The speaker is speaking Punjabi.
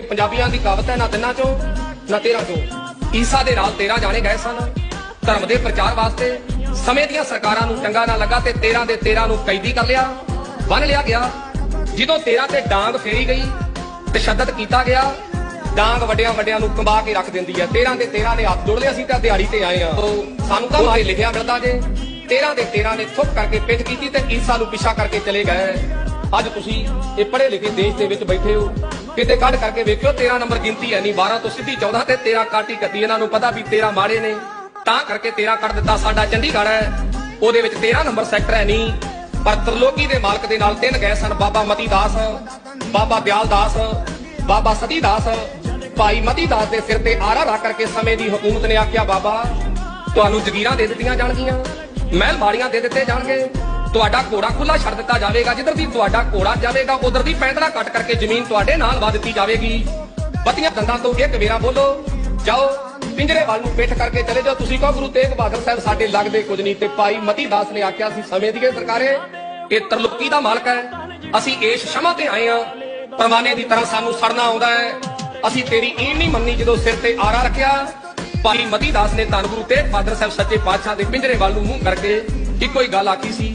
ਪੰਜਾਬੀਆਂ ਦੀ ਕਹਾਵਤ ਹੈ, ਨਾ ਤਿੰਨਾਂ ਚੋਂ, ਨਾ ਤੇਰਾਂ ਚੋਂ। ਈਸਾ ਦੇ ਨਾਲ ਤੇਰਾਂ ਜਾਣੇ ਗਏ ਸਨ। ਧਰਮ ਦੇ ਪ੍ਰਚਾਰ ਵਾਸਤੇ ਸਮੇਂ ਦੀਆਂ ਸਰਕਾਰਾਂ ਨੂੰ ਚੰਗਾ ਨਾ ਲੱਗਾ ਤੇ 13 ਦੇ 13 ਨੂੰ ਕੈਦੀ ਕਰ ਲਿਆ। ਬੰਨ ਲਿਆ ਗਿਆ। ਜਦੋਂ 13 ਤੇ ਡਾਂਗ ਫੇਰੀ ਗਈ ਤਸ਼ੱਦਦ ਕੀਤਾ ਗਿਆ, ਡਾਂਗ ਵੱਡਿਆਂ ਵੱਡਿਆਂ ਨੂੰ ਕੰਬਾ ਕੇ ਰੱਖ ਦਿੰਦੀ ਹੈ। 13 ਦੇ 13 ਨੇ ਹੱਥ ਜੋੜ ਲਿਆ ਸੀ ਤਾਂ ਦਿਹਾੜੀ ਤੇ ਆਏ ਆ। ਸਾਨੂੰ ਤਾਂ ਮਾਰੇ ਲਿਖਿਆ ਮਿਲਦਾ ਜੇ। 13 ਦੇ 13 ਨੇ ਥੁੱਕ ਕਰਕੇ ਪਿੱਠ ਕੀਤੀ ਤੇ ਈਸਾ ਨੂੰ ਪਿੱਛਾ ਕਰਕੇ ਚਲੇ ਗਏ। ਅੱਜ ਤੁਸੀਂ ਇਹ ਪੜ੍ਹੇ ਲਿਖੇ ਦੇਸ਼ ਦੇ ਵਿੱਚ ਬੈਠੇ ਹੋ। ਕਿਤੇ ਕੱਢ ਕਰਕੇ ਵੇਖਿਓ 13 ਨੰਬਰ ਗਿਣਤੀ ਹੈ ਨਹੀਂ 12 ਤੋਂ ਸਿੱਧੀ 14 ਤੇ 13 ਕਾਟੀ ਕੱਟੀ, ਇਹਨਾਂ ਨੂੰ ਪਤਾ ਵੀ 13 ਮਾੜੇ ਨੇ। ਤਾਂ ਕਰਕੇ 13 ਕੱਢ ਦਿੱਤਾ, ਸਾਡਾ ਚੰਡੀਗੜ੍ਹ ਹੈ, ਉਹਦੇ ਵਿੱਚ 13 ਨੰਬਰ ਸੈਕਟਰ ਹੈ ਨਹੀਂ ਪਰ ਤਰਲੋਕੀ ਦੇ ਮਾਲਕ ਦੇ ਨਾਲ ਤਿੰਨ ਗਏ ਸਨ ਬਾਬਾ ਮਤੀ ਦਾਸ, ਬਾਬਾ ਦਿਆਲ ਦਾਸ, ਬਾਬਾ ਸਤੀ ਦਾਸ, ਭਾਈ ਮਤੀ ਦਾਸ ਦੇ ਸਿਰ ਤੇ ਆਰਾ ਰੱਖ ਕਰਕੇ ਸਮੇਂ ਦੀ ਹਕੂਮਤ ਨੇ ਆਖਿਆ, ਬਾਬਾ, ਤੁਹਾਨੂੰ ਜ਼ਗੀਰਾਂ ਦੇ ਦਿੱਤੀਆਂ ਜਾਣਗੀਆਂ, ਮਹਿਲ ਬਾੜੀਆਂ ਦੇ ਦਿੱਤੇ ਜਾਣਗੇ। ਤੁਹਾਡਾ ਘੋੜਾ ਖੁੱਲਾ ਛੱਡ ਦਿੱਤਾ ਜਾਵੇਗਾ। ਜਿੱਧਰ ਦੀ ਤੁਹਾਡਾ ਘੋੜਾ ਜਾਵੇਗਾ, ਉਧਰ ਦੀ ਪੈਂਦਰਾ ਕੱਟ ਕਰਕੇ ਜ਼ਮੀਨ ਤੁਹਾਡੇ ਨਾਲ ਵਾ ਦਿੱਤੀ ਜਾਵੇਗੀ। ਬਤੀਆਂ ਦੰਦਾਂ ਤੋਂ ਇੱਕ ਵੇਰਾ ਬੋਲੋ, ਜਾਓ, ਪਿੰਜਰੇ ਵੱਲ ਨੂੰ ਪਿੱਠ ਕਰਕੇ ਚਲੇ ਜਾਓ। ਤੁਸੀਂ ਕਹੋ, ਗੁਰੂ ਤੇਗ ਬਹਾਦਰ ਸਾਹਿਬ ਸਾਡੇ ਲੱਗਦੇ ਕੁਝ ਨਹੀਂ ਤੇ ਭਾਈ ਮਤੀ ਦਾਸ ਨੇ ਆਖਿਆ ਸੀ, ਸਮੇਂ ਦੀ ਸਰਕਾਰੇ, ਇਹ ਤਰਲੋਕੀ ਦਾ ਮਾਲਕ ਹੈ। ਅਸੀਂ ਇਸ ਸ਼ਮਾ ਤੇ ਆਏ ਆ ਪਰਵਾਨੇ ਦੀ ਤਰ੍ਹਾਂ ਸਾਨੂੰ ਸੜਨਾ ਆਉਂਦਾ ਹੈ। ਅਸੀਂ ਤੇਰੀ ਈਨ ਨਹੀਂ ਮੰਨੀ ਜਦੋਂ ਸਿਰ ਤੇ ਆਰਾ ਰੱਖਿਆ। ਭਾਈ ਮਤੀ ਦਾਸ ਨੇ ਧੰਨ ਗੁਰੂ ਤੇਗ ਬਹਾਦਰ ਸਾਹਿਬ ਸੱਚੇ ਪਾਤਸ਼ਾਹ ਦੇ ਪਿੰਜਰੇ ਵੱਲ ਨੂੰ ਮੂੰਹ ਕਰਕੇ ਇੱਕੋ ਹੀ ਗੱਲ ਆਖੀ ਸੀ